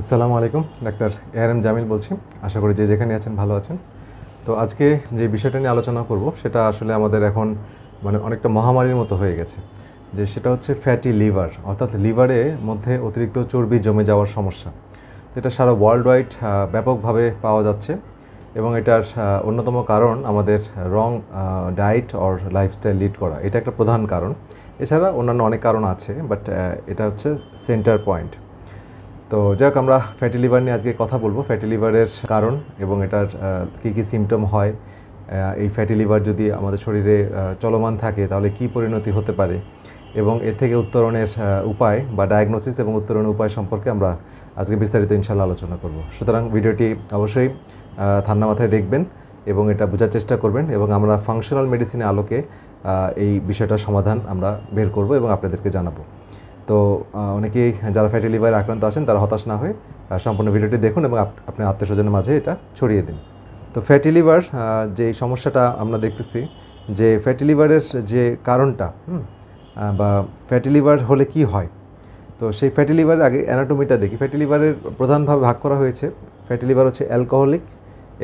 আসসালামু আলাইকুম, doctor A R M Jamil বলছি। আশা করি যে যেখানে আছেন ভালো আছেন। তো আজকে যে বিষয়টা নিয়ে আলোচনা করব, সেটা আসলে আমাদের এখন মানে অনেকটা মহামারীর মতো হয়ে গেছে। যে সেটা হচ্ছে ফ্যাটি লিভার অর্থাৎ লিভারে মধ্যে অতিরিক্ত চর্বি জমে যাওয়ার সমস্যা। এটা সারা ওয়ার্ল্ড ওয়াইড ব্যাপকভাবে পাওয়া যাচ্ছে এবং এটার অন্যতম কারণ আমাদের wrong diet or lifestyle lead করা। এটা একটা প্রধান কারণ। এছাড়া অন্যান্য অনেক কারণ আছে বাট এটা হচ্ছে সেন্টার পয়েন্ট তো যাই হোক আমরা ফ্যাটি লিভার নিয়ে আজকে কথা বলব। ফ্যাটি লিভারের কারণ এবং এটার কী কী সিমটম হয় এই ফ্যাটি লিভার যদি আমাদের শরীরে চলমান থাকে তাহলে কি পরিণতি হতে পারে এবং এর থেকে উত্তরণের উপায় বা ডায়াগনোসিস এবং উত্তরণের উপায় সম্পর্কে আমরা আজকে বিস্তারিত ইনশাল্লাহ আলোচনা করব। সুতরাং ভিডিওটি অবশ্যই ঠান্ডা মাথায় দেখবেন এবং এটা বোঝার চেষ্টা করবেন এবং আমরা ফাংশনাল মেডিসিনের আলোকে এই বিষয়টার সমাধান আমরা বের করব এবং আপনাদেরকে জানাব। তো অনেকেই যারা ফ্যাটি লিভার আক্রান্ত আছেন, তারা হতাশ না হয়ে সম্পূর্ণ ভিডিওটি দেখুন এবং আপ- আপনার আত্মীয় স্বজনের মাঝে এটা ছড়িয়ে দিন। তো ফ্যাটি লিভার যে সমস্যাটা আমরা দেখতেছি, যে ফ্যাটি লিভারের যে কারণটা বা ফ্যাটি লিভার হলে কি হয়, তো সেই ফ্যাটি লিভারের আগে অ্যানাটমিটা দেখি। ফ্যাটি লিভারের প্রধানভাবে ভাগ করা হয়েছে, ফ্যাটি লিভার হচ্ছে অ্যালকোহলিক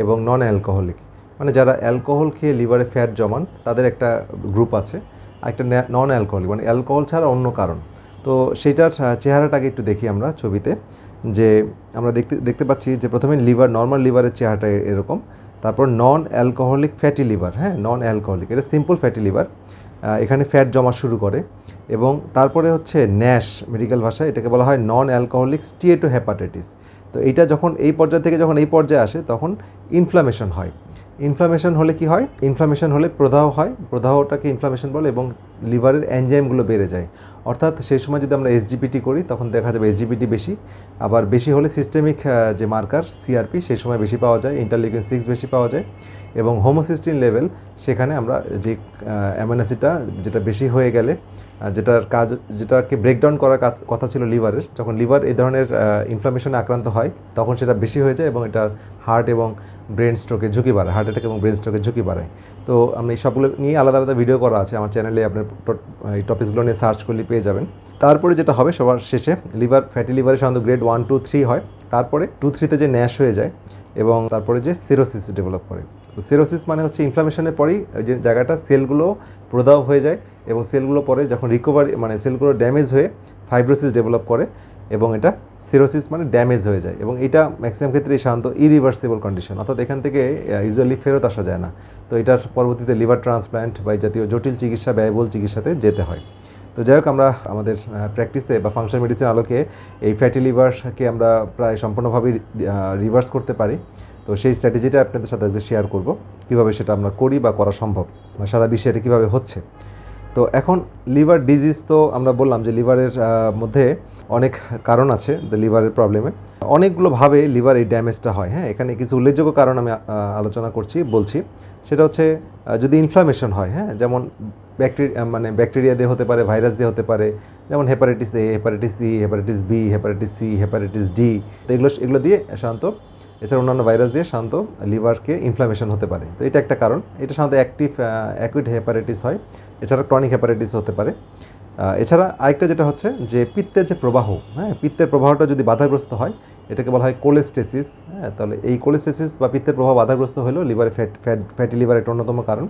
এবং নন অ্যালকোহলিক মানে যারা অ্যালকোহল খেয়ে লিভারে ফ্যাট জমান, তাদের একটা গ্রুপ আছে আর একটা নন অ্যালকোহলিক মানে অ্যালকোহল ছাড়া অন্য কারণ। তো সেইটার আহ, চেহারাটাকে একটু দেখি আমরা ছবিতে যে আমরা দেখতে দেখতে পাচ্ছি যে প্রথমে লিভার নর্মাল লিভারের চেহারাটা এরকম তারপর নন অ্যালকোহলিক ফ্যাটি লিভার হ্যাঁ নন অ্যালকোহলিক এটা সিম্পল ফ্যাটি লিভার এখানে ফ্যাট জমা শুরু করে এবং তারপরে হচ্ছে ন্যাশ মেডিকেল ভাষায় এটাকে বলা হয় নন অ্যালকোহলিক স্টিয়েটো হ্যাপাটাইটিস তো এইটা যখন এই পর্যায় থেকে যখন এই পর্যায়ে আসে তখন ইনফ্লামেশন হয় ইনফ্লামেশন হলে কি হয় ইনফ্লামেশন হলে প্রদাহ হয় প্রদাহটাকে ইনফ্লামেশন বলে এবং লিভারের এনজাইমগুলো বেড়ে যায় অর্থাৎ সেই সময় যদি আমরা এসজিপিটি করি, তখন দেখা যাবে এসজিপিটি বেশি। আবার বেশি হলে সিস্টেমিক যে মার্কার সিআরপি সেই সময় বেশি পাওয়া যায়। ইন্টারলিউকিন সিক্স বেশি পাওয়া যায়। এবং হোমোসিস্টিন লেভেল সেখানে আমরা যে অ্যামানাসিটা যেটা বেশি হয়ে গেলে যেটার কাজ, যেটাকে ব্রেকডাউন করার কথা ছিল লিভারের, যখন লিভার এই ধরনের ইনফ্লামেশনে আক্রান্ত হয়, তখন সেটা বেশি হয়ে যায় এবং এটা হার্ট এবং ব্রেন স্ট্রোকের ঝুঁকি বাড়ায় হার্ট অ্যাটাক এবং ব্রেন স্ট্রোকের ঝুঁকি বাড়ায়। তো আমি সবগুলো নিয়ে আলাদা আলাদা ভিডিও করা আছে। আমার চ্যানেলে আপনার এই টপিকসগুলো নিয়ে সার্চ করলে পেয়ে যাবেন। তারপরে যেটা হবে সবার শেষে লিভার ফ্যাটি লিভারের সাধারণত গ্রেড ওয়ান টু থ্রি হয়। তারপরে টু থ্রিতে যে ন্যাশ হয়ে যায় এবং তারপরে যে সিরোসিস ডেভেলপ করে। তো সিরোসিস মানে হচ্ছে ইনফ্লামেশনের পরেই যে জায়গাটা সেলগুলো প্রদাহ হয়ে যায় এবং সেলগুলো পরে যখন রিকভারি মানে সেলগুলো ড্যামেজ হয়ে ফাইব্রোসিস ডেভেলপ করে এবং এটা সিরোসিস মানে ড্যামেজ হয়ে যায় এবং এটা ম্যাক্সিমাম ক্ষেত্রে সাধারণত ইরিভার্সিবল কন্ডিশন অর্থাৎ এখান থেকে ইউজুয়ালি ফেরত আসা যায় না। তো এটার পরবর্তীতে লিভার ট্রান্সপ্ল্যান্ট বা জাতীয় জটিল চিকিৎসা, ব্যয়বহুল চিকিৎসাতে যেতে হয়। তো যাই হোক, আমরা আমাদের প্র্যাকটিসে বা ফাংশন মেডিসিন আলোকে এই ফ্যাটি লিভারকে আমরা প্রায় সম্পূর্ণভাবে রিভার্স করতে পারি। তো সেই স্ট্র্যাটেজিটা আপনাদের সাথে আজকে শেয়ার করব, কীভাবে সেটা আমরা করি বা করা সম্ভব, বা সারা বিশ্বে এটা কীভাবে হচ্ছে। তো এখন লিভার ডিজিজ তো আমরা বললাম যে লিভারের মধ্যে অনেক কারণ আছে লিভারের প্রবলেমে অনেকগুলোভাবে লিভার এই ড্যামেজটা হয় হ্যাঁ? এখানে কিছু উল্লেখযোগ্য কারণ আমি আলোচনা করছি, বলছি। সেটা হচ্ছে যদি ইনফ্লামেশন হয় হ্যাঁ? যেমন ব্যাকটেরিয়া মানে ব্যাকটেরিয়া দিয়ে হতে পারে ভাইরাস দিয়ে হতে পারে, যেমন hepatitis A hepatitis C hepatitis B hepatitis C hepatitis D তো এগুলো এগুলো দিয়ে সাধারণত এছাড়া অন্যান্য ভাইরাস দিয়ে শান্ত লিভারকে ইনফ্লামেশন হতে পারে। তো এটা একটা কারণ। এটা সাধারণত অ্যাক্টিভ অ্যাকুইড হেপাটাইটিস হয়। এছাড়া ক্রনিক হেপাটাইটিস হতে পারে। এছাড়া আরেকটা যেটা হচ্ছে যে, পিত্তের যে প্রবাহ হ্যাঁ? পিত্তের প্রবাহটা যদি বাধাগ্রস্ত হয় এটাকে বলা হয় কোলেস্টেসিস হ্যাঁ তাহলে এই কোলেস্টেসিস বা পিত্তের প্রভাব বাধাগ্রস্ত হলেও লিভারে ফ্যাট ফ্যাট, ফ্যাটি লিভার একটা অন্যতম কারণ।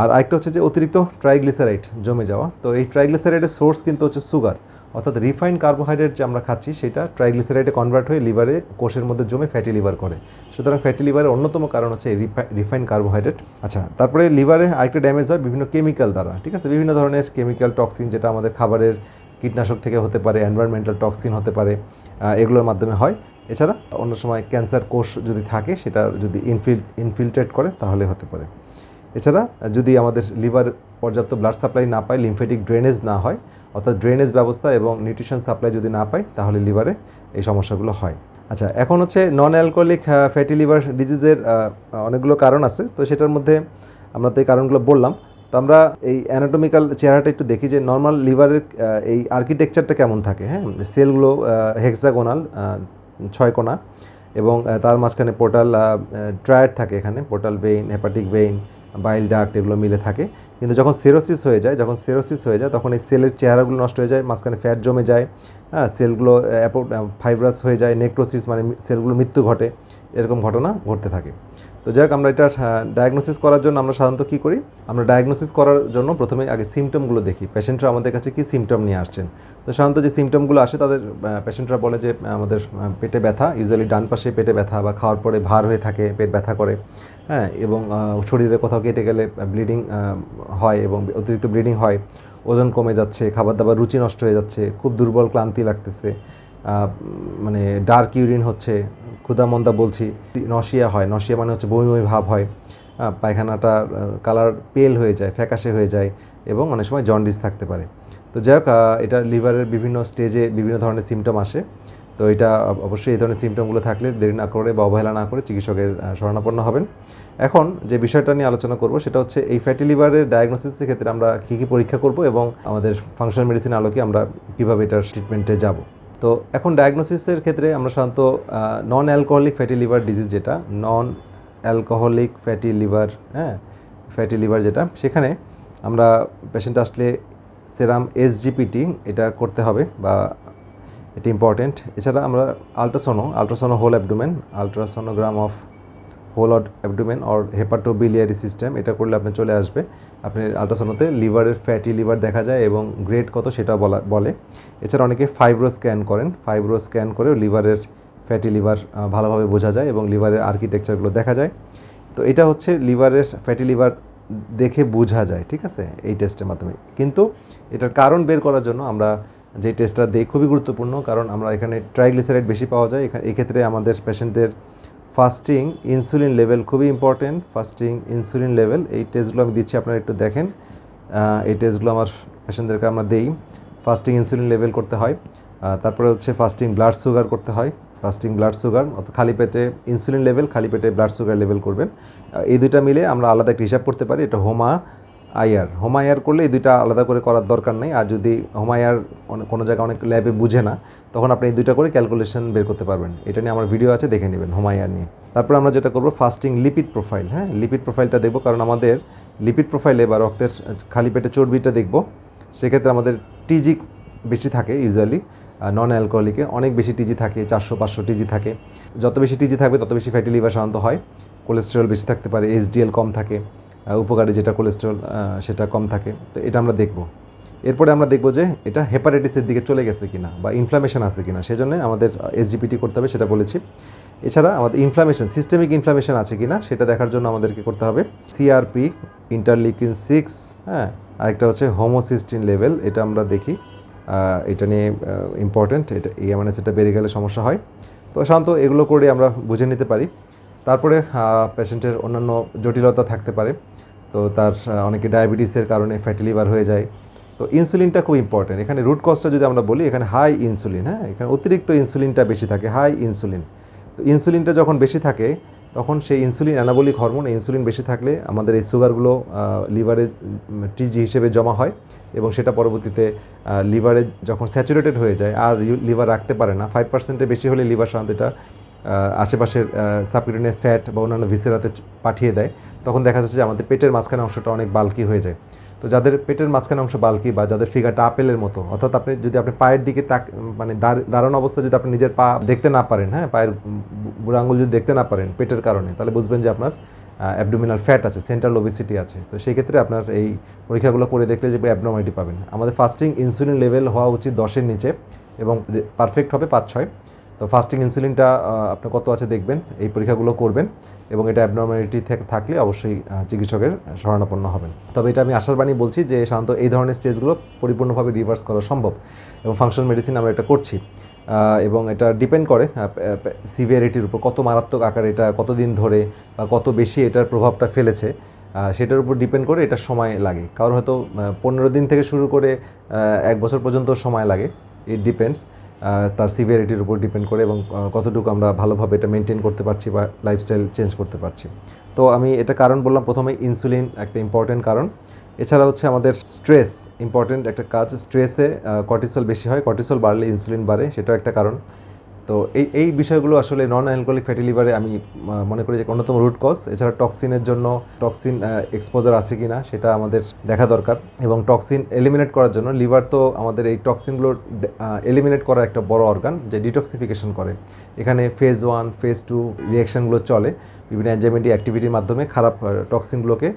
আর আরেকটা হচ্ছে যে অতিরিক্ত ট্রাইগ্লিসারাইড জমে যাওয়া। তো এই ট্রাইগ্লিসারাইডের সোর্স কিন্তু হচ্ছে সুগার, অর্থাৎ রিফাইন্ড কার্বোহাইড্রেট যে আমরা খাচ্ছি, সেটা ট্রাইগ্লিসারাইডে কনভার্ট হয়ে লিভারে কোষের মধ্যে জমে ফ্যাটি লিভার করে। সুতরাং ফ্যাটি লিভারের অন্যতম কারণ হচ্ছে এই রিফাইন্ড কার্বোহাইড্রেট। আচ্ছা তারপরে লিভারে আরেকটা ড্যামেজ হয় বিভিন্ন কেমিক্যাল দ্বারা, ঠিক আছে? বিভিন্ন ধরনের কেমিক্যাল টক্সিন যেটা আমাদের খাবারের কীটনাশক থেকে হতে পারে, এনভায়রনমেন্টাল টক্সিন হতে পারে। এগুলোর মাধ্যমে হয়। এছাড়া অন্য সময় ক্যান্সার কোষ যদি থাকে, সেটা যদি ইনফিল ইনফিল্ট্রেট করে, তাহলে হতে পারে। এছাড়া যদি আমাদের লিভার পর্যাপ্ত ব্লাড সাপ্লাই না পায় লিমফেটিক ড্রেনেজ না হয়, অর্থাৎ ড্রেনেজ ব্যবস্থা এবং নিউট্রিশন সাপ্লাই যদি না পায়, তাহলে লিভারে এই সমস্যাগুলো হয়। আচ্ছা এখন হচ্ছে নন অ্যালকোহলিক ফ্যাটি লিভার ডিজিজের অনেকগুলো কারণ আছে। তো সেটার মধ্যে আমরা তো এই কারণগুলো বললাম। তো আমরা এই অ্যানাটমিক্যাল চেহারাটা একটু দেখি যে নর্মাল লিভারের এই আর্কিটেকচারটা কেমন থাকে হ্যাঁ? সেলগুলো হেক্সাগোনাল ছয় কোণা এবং তার মাঝখানে পোর্টাল ট্রায়াড থাকে এখানে portal vein hepatic vein bile duct এগুলো মিলে থাকে। কিন্তু যখন সেরোসিস হয়ে যায়, যখন সেরোসিস হয়ে যায়, তখন এই সেলের চেহারাগুলো নষ্ট হয়ে যায়, মাঝখানে ফ্যাট জমে যায় হ্যাঁ? সেলগুলো ফাইব্রাস হয়ে যায় নেক্রোসিস মানে সেলগুলো মৃত্যু ঘটে, এরকম ঘটনা ঘটতে থাকে। তো যাই হোক, আমরা এটা ডায়াগনোসিস করার জন্য আমরা সাধারণত কী করি? আমরা ডায়াগনোসিস করার জন্য প্রথমে আগে সিমটমগুলো দেখি। পেশেন্টরা আমাদের কাছে কী সিমটম নিয়ে আসছেন? তো সাধারণত যে সিমটমগুলো আসে, তাদের পেশেন্টরা বলে যে আমাদের পেটে ব্যথা ইউজুয়ালি ডান পাশে পেটে ব্যথা বা খাওয়ার পরে ভার হয়ে থাকে, পেট ব্যথা করে। হ্যাঁ এবং শরীরে কোথাও কেটে গেলে ব্লিডিং হয় এবং অতিরিক্ত ব্লিডিং হয়, ওজন কমে যাচ্ছে খাবার দাবার রুচি নষ্ট হয়ে যাচ্ছে, খুব দুর্বল, ক্লান্তি লাগতেছে। মানে ডার্ক ইউরিন হচ্ছে ক্ষুদা মন্দা বলছি নশিয়া হয় নশিয়া মানে হচ্ছে বমি বমি ভাব হয় পায়খানাটা কালার পেল হয়ে যায়, ফ্যাকাশে হয়ে যায় এবং অনেক সময় জন্ডিস থাকতে পারে। তো যাই হোক এটা লিভারের বিভিন্ন স্টেজে বিভিন্ন ধরনের সিমটম আসে। তো এটা অবশ্যই এই ধরনের সিমটমগুলো থাকলে দেরি না করে বা অবহেলা না করে চিকিৎসকের শরণাপন্ন হবেন। এখন যে বিষয়টা নিয়ে আলোচনা করব, সেটা হচ্ছে এই ফ্যাটি লিভারের ডায়াগনোসিসের ক্ষেত্রে আমরা কী কী পরীক্ষা করব এবং আমাদের ফাংশনাল মেডিসিন আলোকে আমরা কীভাবে এটার ট্রিটমেন্টে যাব। তো এখন ডায়াগনোসিসের ক্ষেত্রে আমরা সাধারণত non alcoholic fatty liver disease যেটা নন অ্যালকোহলিক ফ্যাটি লিভার হ্যাঁ ফ্যাটি লিভার যেটা, সেখানে আমরা পেশেন্ট আসলে সেরাম এসজিপিটি এটা করতে হবে বা এটা ইম্পর্টেন্ট এছাড়া আমরা ultrasono ultrasono whole abdomen ultrasonogram of whole abdomen or hepatobiliary system এটা করলে আপনি চলে আসবে। আপনি আলট্রাসোনোতে লিভারের ফ্যাটি লিভার দেখা যায় এবং গ্রেড কত সেটা বলা, বলে। এছাড়া অনেকে ফাইব্রো স্ক্যান করেন। ফাইব্রো স্ক্যান করেও লিভারের ফ্যাটি লিভার ভালোভাবে বোঝা যায় এবং লিভারের আর্কিটেকচারগুলো দেখা যায়। তো এটা হচ্ছে লিভারের ফ্যাটি লিভার দেখে বোঝা যায়, ঠিক আছে? এই টেস্টের মাধ্যমে। কিন্তু এটার কারণ বের করার জন্য আমরা যে টেস্টটা দিই খুবই গুরুত্বপূর্ণ, কারণ আমরা এখানে ট্রাইগ্লিসারাইড বেশি পাওয়া যায়। এখানে এক্ষেত্রে আমাদের পেশেন্টদের ফাস্টিং ইনসুলিন লেভেল খুবই ইম্পর্টেন্ট ফাস্টিং ইনসুলিন লেভেল এই টেস্টগুলো আমি দিচ্ছি, আপনারা একটু দেখেন। এই টেস্টগুলো আমার পেশেন্টদেরকে আমরা দেই। ফাস্টিং ইনসুলিন লেভেল করতে হয়। তারপরে হচ্ছে ফাস্টিং ব্লাড সুগার করতে হয়। ফাস্টিং ব্লাড সুগার অর্থাৎ খালি পেটে ইনসুলিন লেভেল খালি পেটে ব্লাড সুগার লেভেল করবেন। এই দুইটা মিলে আমরা আলাদা একটা হিসাব করতে পারি। এটা হোমা আইআর। হোমা আইআর করলে এই দুইটা আলাদা করে করার দরকার নেই। আর যদি হোমা আইআর কোনো জায়গায় অনেক ল্যাবে বুঝে না, তখন আপনি এই দুইটা করে ক্যালকুলেশন বের করতে পারবেন। এটা নিয়ে আমার ভিডিও আছে, দেখে নেবেন হোমা আইআর নিয়ে। তারপর আমরা যেটা করব ফাস্টিং লিপিড প্রোফাইল হ্যাঁ? লিপিড প্রোফাইলটা দেখব, কারণ আমাদের লিপিড প্রোফাইলে বা রক্তের খালি পেটে চর্বিটা দেখব। সেক্ষেত্রে আমাদের টিজি বেশি থাকে ইউজুয়ালি নন অ্যালকোহলিকে অনেক বেশি টিজি থাকে, চারশো, পাঁচশো টিজি থাকে। যত বেশি টিজি থাকবে, তত বেশি ফ্যাটি লিভার সাধারণত হয়। কোলেস্টেরল বেশি থাকতে পারে এইচডিএল কম থাকে। উপকারী যেটা কোলেস্টেরল সেটা কম থাকে। তো এটা আমরা দেখব। এরপরে আমরা দেখব যে এটা হেপাটাইটিসের দিকে চলে গেছে কিনা বা ইনফ্লামেশন আছে কিনা, সেজন্য আমাদের এসজিপিটি করতে হবে, সেটা বলেছি। এছাড়া আমাদের ইনফ্লামেশন সিস্টেমিক ইনফ্লামেশন আছে কিনা, সেটা দেখার জন্য আমাদেরকে করতে হবে। সিআরপি ইন্টারলিউকিন সিক্স হ্যাঁ আরেকটা হচ্ছে হোমোসিস্টিন লেভেল এটা আমরা দেখি। এটা নিয়ে ইম্পর্ট্যান্ট এটা, এই এমএনএস এটা বেড়ে গেলে সমস্যা হয়। তো সাধারণত এগুলো করে আমরা বুঝে নিতে পারি। তারপরে পেশেন্টের অন্যান্য জটিলতা থাকতে পারে। তো তার অনেকে ডায়াবেটিসের কারণে ফ্যাটি লিভার হয়ে যায়। তো ইনসুলিনটা খুব ইম্পর্টেন্ট এখানে রুট কজটা যদি আমরা বলি, এখানে হাই ইনসুলিন হ্যাঁ? এখানে অতিরিক্ত ইনসুলিনটা বেশি থাকে হাই ইনসুলিন তো ইনসুলিনটা যখন বেশি থাকে, তখন সেই ইনসুলিন অ্যানাবলিক হরমোন ইনসুলিন বেশি থাকলে আমাদের এই সুগারগুলো লিভারে টিজি হিসেবে জমা হয় এবং সেটা পরবর্তীতে লিভারে যখন স্যাচুরেটেড হয়ে যায়, আর লিভার রাখতে পারে না। ফাইভ পার্সেন্টের বেশি হলে লিভার সাধারণত এটা আশেপাশের সাবকিউটেনিয়াস ফ্যাট বা অন্যান্য ভিসেরাতে পাঠিয়ে দেয়। তখন দেখা যাচ্ছে যে আমাদের পেটের মাঝখানে অংশটা অনেক বালকি হয়ে যায়। তো যাদের পেটের মাঝখানে অংশ বালকি বা যাদের ফিগারটা আপেলের মতো, অর্থাৎ আপনি যদি আপনি পায়ের দিকে তাক মানে দাঁড়- দাঁড়ানো অবস্থায় যদি আপনি নিজের পা দেখতে না পারেন হ্যাঁ পায়ের বুড়ো আঙুল যদি দেখতে না পারেন পেটের কারণে, তাহলে বুঝবেন যে আপনার অ্যাবডোমিনাল ফ্যাট আছে সেন্ট্রাল ওবেসিটি আছে। তো সেই ক্ষেত্রে আপনার এই পরীক্ষাগুলো করে দেখলে যে অ্যাবনর্মালিটি পাবেন। আমাদের ফাস্টিং ইনসুলিন লেভেল হওয়া উচিত দশের নিচে এবং পারফেক্ট হবে পাঁচ ছয় তো ফাস্টিং ইনসুলিনটা আপনার কত আছে দেখবেন, এই পরীক্ষাগুলো করবেন এবং এটা অ্যাবনর্মালিটি থাকলে অবশ্যই চিকিৎসকের শরণাপন্ন হবেন। তবে এটা আমি আশার বাণী বলছি যে সাধারণত এই ধরনের স্টেজগুলো পরিপূর্ণভাবে রিভার্স করা সম্ভব এবং ফাংশনাল মেডিসিন আমরা এটা করছি। এবং এটা ডিপেন্ড করে সিভিয়ারিটির উপর, কত মারাত্মক আকার এটা কতদিন ধরে বা কত বেশি এটার প্রভাবটা ফেলেছে সেটার উপর ডিপেন্ড করে এটা সময় লাগে। কারণ হয়তো পনেরো দিন থেকে শুরু করে এক বছর পর্যন্ত সময় লাগে। ইট ডিপেন্ডস তার সিভিয়ারিটির উপর ডিপেন্ড করে এবং কতটুকু আমরা ভালোভাবে এটা মেনটেন করতে পারছি বা লাইফস্টাইল চেঞ্জ করতে পারছি। তো আমি এটা কারণ বললাম, প্রথমে ইনসুলিন একটা ইম্পর্টেন্ট কারণ। এছাড়া হচ্ছে আমাদের স্ট্রেস ইম্পর্টেন্ট একটা কাজ। স্ট্রেসে কর্টিসল বেশি হয় কর্টিসল বাড়লে ইনসুলিন বাড়ে, সেটাও একটা কারণ। তো এই এই বিষয়গুলো আসলে নন অ্যালকোহলিক ফ্যাটি লিভারে আমি মনে করি যে অন্যতম রুট কজ এছাড়া টক্সিনের জন্য টক্সিন এক্সপোজার আছে কি না সেটা আমাদের দেখা দরকার। এবং টক্সিন এলিমিনেট করার জন্য লিভার তো আমাদের এই টক্সিনগুলো এলিমিনেট করার একটা বড় অর্গান যে ডিটক্সিফিকেশন করে। এখানে ফেজ ওয়ান ফেজ টু রিয়াকশানগুলো চলে। বিভিন্ন অ্যানজাইমেটিক অ্যাক্টিভিটির মাধ্যমে খারাপ টক্সিনগুলোকে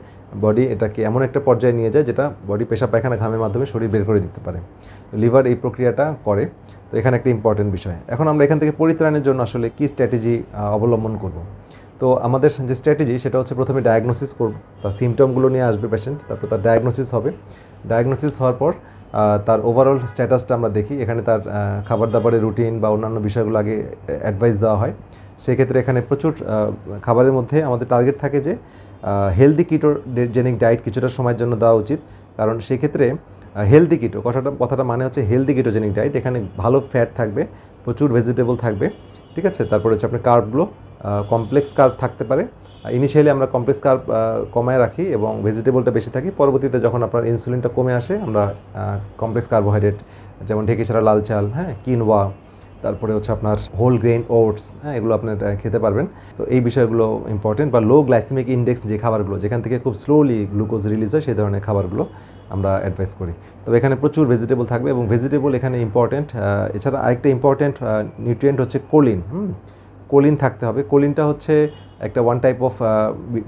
বডি এটাকে এমন একটা পর্যায়ে নিয়ে যায় যেটা বডি পেশা পায়খানা ঘামের মাধ্যমে শরীর বের করে দিতে পারে। লিভার এই প্রক্রিয়াটা করে। তো এখানে একটা ইম্পর্টেন্ট বিষয়। এখন আমরা এখান থেকে পরিত্রাণের জন্য আসলে কী স্ট্র্যাটেজি অবলম্বন করব? তো আমাদের যে স্ট্র্যাটেজি সেটা হচ্ছে প্রথমে ডায়াগনোসিস করব। তার সিমটমগুলো নিয়ে আসবে পেশেন্ট তারপর তার ডায়াগনোসিস হবে। ডায়াগনোসিস হওয়ার পর তার ওভারঅল স্ট্যাটাসটা আমরা দেখি। এখানে তার খাবার দাবারের রুটিন বা অন্যান্য বিষয়গুলো আগে অ্যাডভাইস দেওয়া হয়। সেক্ষেত্রে এখানে প্রচুর খাবারের মধ্যে আমাদের টার্গেট থাকে যে হেলদি কিটোজেনিক ডায়েট কিছুটা সময়ের জন্য দেওয়া উচিত। কারণ সেক্ষেত্রে হেলদি কিটো কথাটা কথাটা মানে হচ্ছে হেলদি কিটোজেনিক ডায়েট এখানে ভালো ফ্যাট থাকবে, প্রচুর ভেজিটেবল থাকবে, ঠিক আছে? তারপরে হচ্ছে আপনার কার্বগুলো কমপ্লেক্স কার্ব থাকতে পারে। ইনিশিয়ালি আমরা কমপ্লেক্স কার্ব কমায় রাখি এবং ভেজিটেবলটা বেশি থাকি, পরবর্তীতে যখন আপনার ইনসুলিনটা কমে আসে, আমরা কমপ্লেক্স কার্বোহাইড্রেট যেমন ঢেকে ছাড়া লাল চাল হ্যাঁ কিনওয়া তারপরে হচ্ছে আপনার হোল গ্রেন ওটস হ্যাঁ এগুলো আপনার খেতে পারবেন। তো এই বিষয়গুলো ইম্পর্টেন্ট বা লো গ্লাইসেমিক ইন্ডেক্স যে খাবারগুলো, যেখান থেকে খুব স্লোলি গ্লুকোজ রিলিজ হয়, সেই ধরনের খাবারগুলো। আমরা অ্যাডভাইস করি। তবে এখানে প্রচুর ভেজিটেবল থাকবে এবং ভেজিটেবল এখানে ইম্পর্টেন্ট এছাড়া আরেকটা ইম্পর্টেন্ট নিউট্রিয়েন্ট হচ্ছে কোলিন হুম? কোলিন থাকতে হবে। কোলিনটা হচ্ছে একটা one type of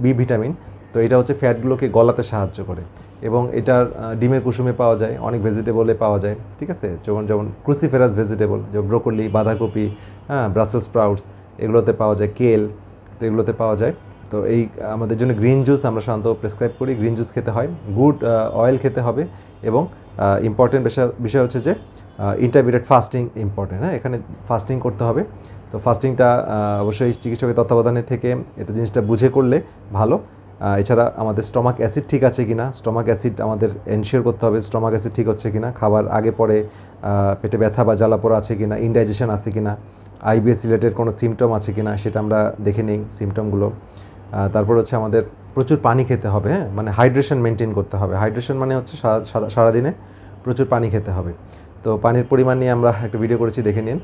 B vitamin তো এটা হচ্ছে ফ্যাটগুলোকে গলাতে সাহায্য করে এবং এটার ডিমের কুসুমে পাওয়া যায়, অনেক ভেজিটেবলে পাওয়া যায়, ঠিক আছে? যেমন যেমন ক্রুসিফেরাস ভেজিটেবল যেমন ব্রোকলি বাঁধাকপি হ্যাঁ ব্রাসেল স্প্রাউটস এগুলোতে পাওয়া যায় কেল তো এগুলোতে পাওয়া যায়। তো এই, আমাদের জন্য গ্রিন জুস আমরা সাধারণত প্রেসক্রাইব করি। গ্রিন জুস খেতে হয় গুড অয়েল খেতে হবে এবং ইম্পর্টেন্ট বিষয় হচ্ছে যে ইন্টারমিডিয়েট ফাস্টিং ইম্পর্টেন্ট হ্যাঁ? এখানে ফাস্টিং করতে হবে। তো ফাস্টিংটা অবশ্যই চিকিৎসকের তত্ত্বাবধানে থেকে এটা জিনিসটা বুঝে করলে ভালো। এছাড়া আমাদের স্টমাক অ্যাসিড ঠিক আছে কিনা? স্টমাক অ্যাসিড আমাদের এনশিওর করতে হবে স্টমাক অ্যাসিড ঠিক হচ্ছে কিনা? খাবার আগে পরে পেটে ব্যথা বা জ্বালাপোড়া আছে কিনা? ইনডাইজেশন আছে কি কিনা আইবিএস রিলেটেড কোনো সিমটম আছে কিনা? সেটা আমরা দেখে নিই সিমটমগুলো তারপর হচ্ছে আমাদের প্রচুর পানি খেতে হবে হ্যাঁ? মানে হাইড্রেশন মেনটেন করতে হবে। হাইড্রেশন মানে হচ্ছে সারা- সারা- সারাদিনে প্রচুর পানি খেতে হবে। তো পানির পরিমাণ নিয়ে আমরা একটা ভিডিও করেছি, দেখে নিন।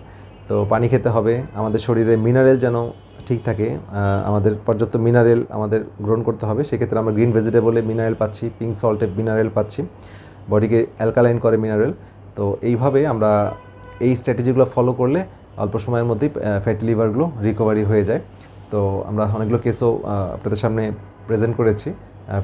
তো পানি খেতে হবে, আমাদের শরীরে মিনারেল যেন ঠিক থাকে আমাদের পর্যাপ্ত মিনারেল আমাদের গ্রহণ করতে হবে। সেক্ষেত্রে আমরা গ্রিন ভেজিটেবলে মিনারেল পাচ্ছি পিঙ্ক সল্টে মিনারেল পাচ্ছি বডিকে অ্যালকালাইন করে মিনারেল তো এইভাবে আমরা এই স্ট্র্যাটেজিগুলো ফলো করলে অল্প সময়ের মধ্যেই ফ্যাটি লিভারগুলো রিকভারি হয়ে যায়। তো আমরা অনেকগুলো কেসও আপনাদের সামনে প্রেজেন্ট করেছি।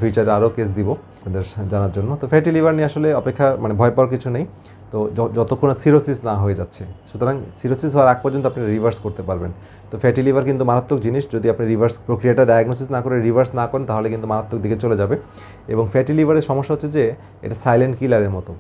ফিউচারে আরও কেস দিব আপনাদের জানার জন্য। তো ফ্যাটি লিভার নিয়ে আসলে অপেক্ষা মানে ভয় পাওয়ার কিছু নেই। তো যতক্ষণ সিরোসিস না হয়ে যাচ্ছে, সুতরাং সিরোসিস হওয়ার আগ পর্যন্ত আপনি রিভার্স করতে পারবেন। তো ফ্যাটি লিভার কিন্তু মারাত্মক জিনিস, যদি আপনি রিভার্স প্রক্রিয়াটা ডায়াগনোসিস না করে রিভার্স না করেন, তাহলে কিন্তু মারাত্মক দিকে চলে যাবে। এবং ফ্যাটি লিভারের সমস্যা হচ্ছে যে, এটা সাইলেন্ট কিলারের মতো।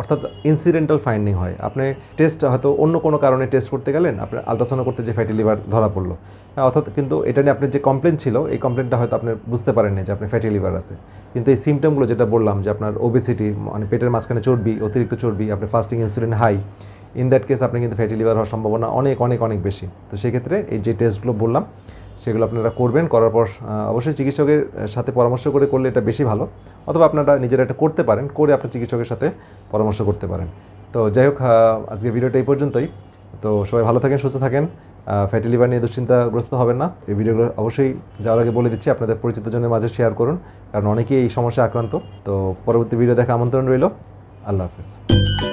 অর্থাৎ ইনসিডেন্টাল ফাইন্ডিং হয়। আপনি টেস্ট হয়তো অন্য কোনো কারণে টেস্ট করতে গেলেন আপনার আলট্রাসাউন্ড করতে যে ফ্যাটি লিভার ধরা পড়ল। হ্যাঁ, অর্থাৎ কিন্তু এটা নিয়ে আপনার যে কমপ্লেন ছিল এই কমপ্লেনটা হয়তো আপনি বুঝতে পারেননি যে আপনার ফ্যাটি লিভার আছে। কিন্তু এই সিমটমগুলো যেটা বললাম যে আপনার ওবেসিটি মানে পেটের মাঝখানে চর্বি অতিরিক্ত চর্বি আপনার fasting insulin high in that case আপনি কিন্তু ফ্যাটি লিভার হওয়ার সম্ভাবনা অনেক অনেক অনেক বেশি। তো সেক্ষেত্রে এই যে টেস্টগুলো বললাম সেগুলো আপনারা করবেন করার পর অবশ্যই চিকিৎসকের সাথে পরামর্শ করে করলে এটা বেশি ভালো। অথবা আপনারা নিজেরা এটা করতে পারেন করে আপনার চিকিৎসকের সাথে পরামর্শ করতে পারেন। তো যাই হোক আহ, আজকের ভিডিওটা এই পর্যন্তই। তো সবাই ভালো থাকেন সুস্থ থাকেন। ফ্যাটি লিভার নিয়ে দুশ্চিন্তাগ্রস্ত হবেন না। এই ভিডিওগুলো অবশ্যই যাওয়ার আগে বলে দিচ্ছি আপনাদের পরিচিতজনের মাঝে শেয়ার করুন কারণ অনেকেই এই সমস্যা আক্রান্ত। তো পরবর্তী ভিডিও দেখা আমন্ত্রণ রইল। আল্লাহ হাফেজ।